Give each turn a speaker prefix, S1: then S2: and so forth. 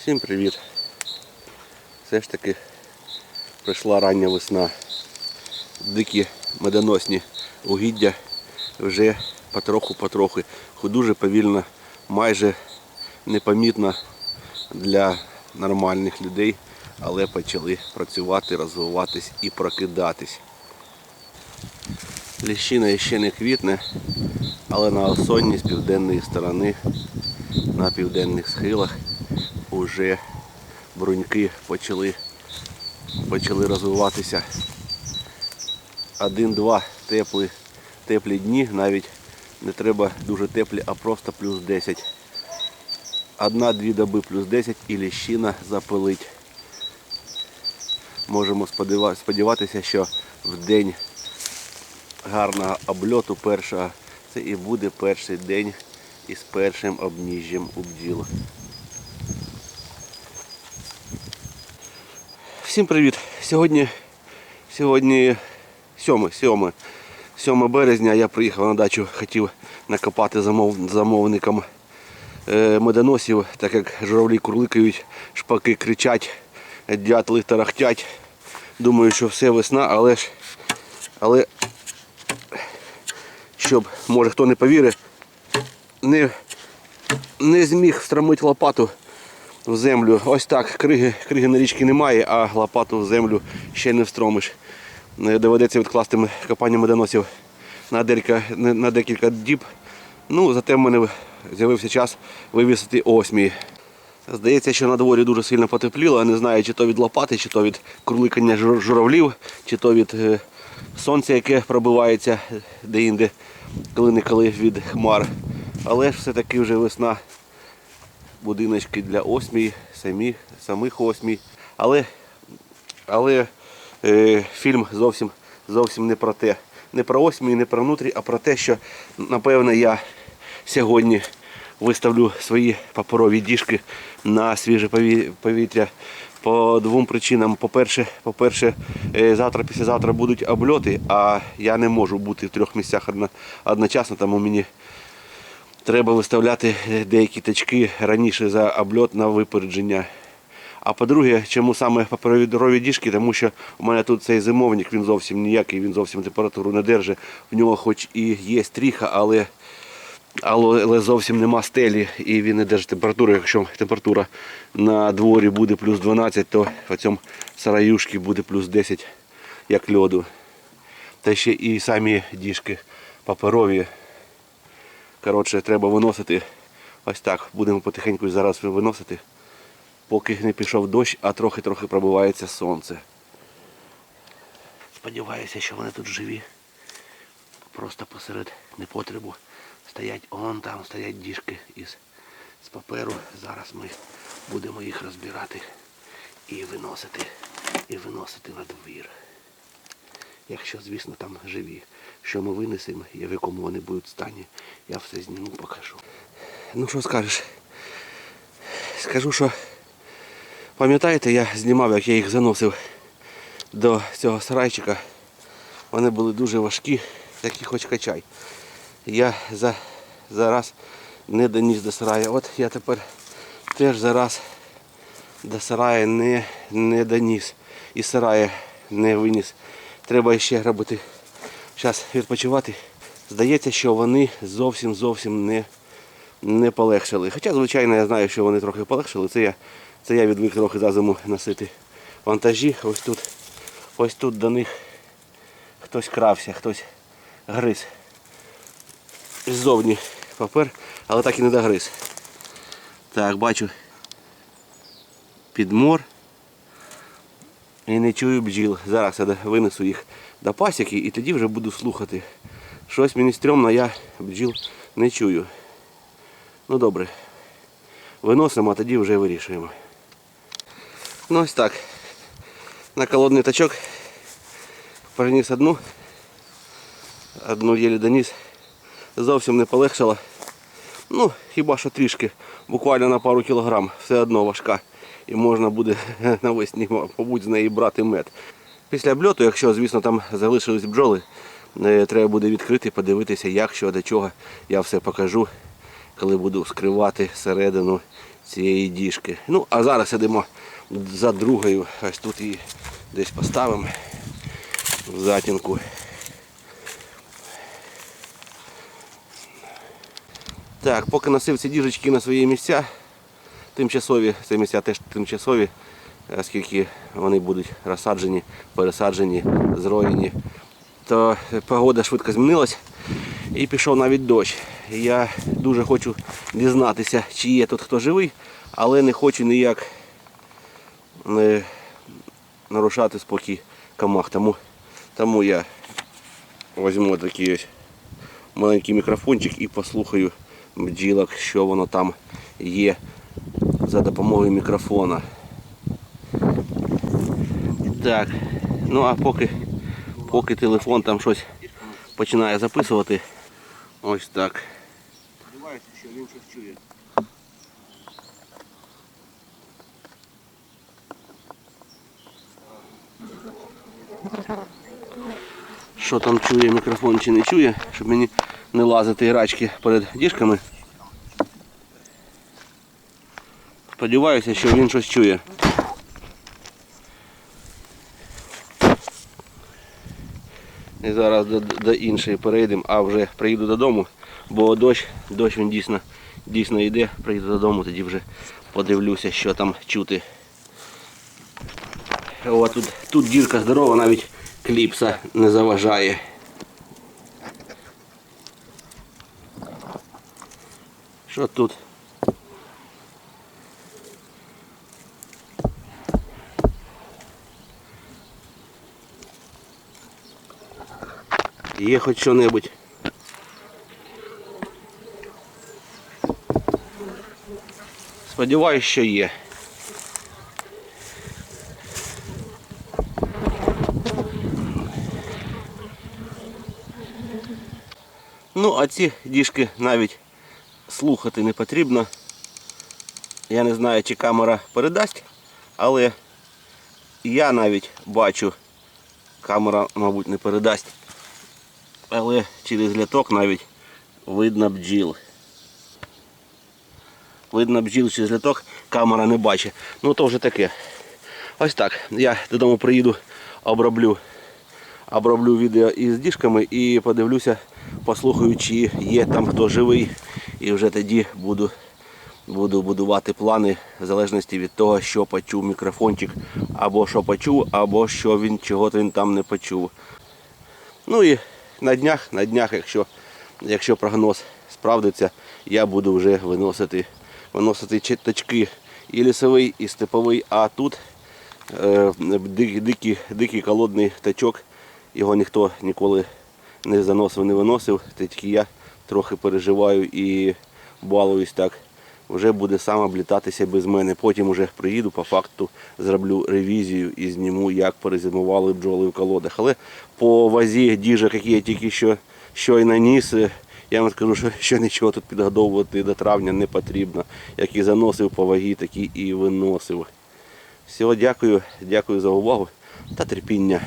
S1: Всім привіт! Все ж таки прийшла рання весна. Дикі медоносні угіддя вже потроху-потроху, дуже повільно, майже непомітно для нормальних людей, але почали працювати, розвиватись і прокидатись. Ліщина ще не квітне, але на осонні з південної сторони, на південних схилах вже бруньки почали, почали розвиватися. Один-два теплі, теплі дні, навіть не треба дуже теплі, а просто плюс 10. Одна-дві доби плюс 10 і ліщина запилить. Можемо сподіватися, що в день гарного обльоту першого це і буде перший день із першим обніжжям у бджіл. Всім привіт! Сьогодні, сьогодні 7, 7, 7 березня я приїхав на дачу, хотів накопати замов, замовникам е, медоносів, так як журавлі курликають, шпаки кричать, дятли тарахтять. Думаю, що все весна, але ж але щоб, може хто не повірить, не, не зміг встромити лопату в землю. Ось так, криги, криги на річці немає, а лопату в землю ще не встромиш. Е, Доведеться відкласти копання медоносів на декілька, на декілька діб. Ну, зате в мене з'явився час вивісити осмій. Здається, що на дворі дуже сильно потепліло. Не знаю, чи то від лопати, чи то від курликання журавлів, чи то від е, сонця, яке пробивається де-інде, коли-неколи від хмар. Але ж все-таки вже весна будиночки для осмій, самі, самих осмій. Але, але е, фільм зовсім, зовсім не про те. Не про осмій, не про внутрі, а про те, що напевне я сьогодні виставлю свої паперові діжки на свіже повітря. По двом причинам. По-перше, по-перше, е, завтра, післязавтра будуть обльоти, а я не можу бути в трьох місцях одночасно, тому мені треба виставляти деякі точки раніше за обльот на випередження. А по-друге, чому саме паперові діжки? Тому що у мене тут цей зимовник, він зовсім ніякий, він зовсім температуру не держить. В нього хоч і є стріха, але, але зовсім нема стелі і він не держить температуру. Якщо температура на дворі буде плюс 12, то в цьому сараюшці буде плюс 10, як льоду. Та ще і самі діжки паперові. Коротше, треба виносити. Ось так. Будемо потихеньку зараз виносити, поки не пішов дощ, а трохи-трохи пробивається сонце. Сподіваюся, що вони тут живі. Просто посеред непотребу стоять он там, стоять діжки із з паперу. Зараз ми будемо їх розбирати і виносити, і виносити на двір. Якщо, звісно, там живі. Що ми винесемо і в якому вони будуть стані, я все зніму, покажу. Ну що скажеш? Скажу, що пам'ятаєте, я знімав, як я їх заносив до цього сарайчика. Вони були дуже важкі, такі хоч качай. Я за, зараз не доніс до сараю. От я тепер теж зараз до сараю не, не доніс. І сарая не виніс. Треба ще робити зараз відпочивати. Здається, що вони зовсім зовсім не, не полегшили. Хоча, звичайно, я знаю, що вони трохи полегшили. Це я, це я відвик трохи за зиму носити вантажі. Ось тут, ось тут до них хтось крався, хтось гриз. Ззовні папер, але так і не догриз. Так, бачу підмор. І не чую бджіл. Зараз я винесу їх до пасіки і тоді вже буду слухати. Щось мені стрьомно, я бджіл не чую. Ну добре. Виносимо, а тоді вже вирішуємо. Ну ось так. На колодний тачок приніс одну. Одну єлі доніс. Зовсім не полегшало. Ну, хіба що трішки, буквально на пару кілограм, все одно важка. І можна буде навесні, мабуть, з неї брати мед. Після обльоту, якщо, звісно, там залишились бджоли, е, треба буде відкрити, подивитися, як, що, до чого. Я все покажу, коли буду скривати середину цієї діжки. Ну, а зараз сидимо за другою. Ось тут її десь поставимо в затінку. Так, поки носив ці діжечки на свої місця, тимчасові, це місця теж тимчасові, оскільки вони будуть розсаджені, пересаджені, зроєні, то погода швидко змінилась і пішов навіть дощ. Я дуже хочу дізнатися, чи є тут хто живий, але не хочу ніяк не нарушати спокій комах. Тому, тому я візьму такий ось маленький мікрофончик і послухаю бджілок, що воно там є за допомогою мікрофона. Так, ну а поки, поки телефон там щось починає записувати, ось так. Що він щось чує. Що там чує мікрофон чи не чує, щоб мені не лазити грачки перед діжками. Сподіваюся, що він щось чує. І зараз до, до іншої перейдемо, а вже приїду додому, бо дощ, дощ він дійсно, дійсно йде, приїду додому, тоді вже подивлюся, що там чути. О, тут, тут дірка здорова, навіть кліпса не заважає. Що тут? Є хоч що-небудь. Сподіваюсь, що є. Ну, а ці діжки навіть слухати не потрібно. Я не знаю, чи камера передасть, але я навіть бачу, камера, мабуть, не передасть. Але через ляток навіть видно бджіл. Видно бджіл через ляток, камера не бачить. Ну то вже таке. Ось так. Я додому приїду, оброблю, оброблю відео із діжками і подивлюся, послухаю, чи є там хто живий. І вже тоді буду, буду будувати плани в залежності від того, що почув мікрофончик, або що почув, або що він чого він там не почув. Ну і на днях, на днях, якщо, якщо прогноз справдиться, я буду вже виносити, виносити точки і лісовий, і степовий, а тут е, дикий, дикий, дикий колодний тачок, його ніхто ніколи не заносив, не виносив, тільки я трохи переживаю і балуюсь так. Вже буде сам облітатися без мене. Потім вже приїду, по факту зроблю ревізію і зніму, як перезимували бджоли в колодах. Але по вазі діжок, які я тільки що щойно ніс, е, я вам скажу, що, що нічого тут підгодовувати до травня не потрібно. Як і заносив по вагі, так і виносив. Всього дякую, дякую за увагу та терпіння.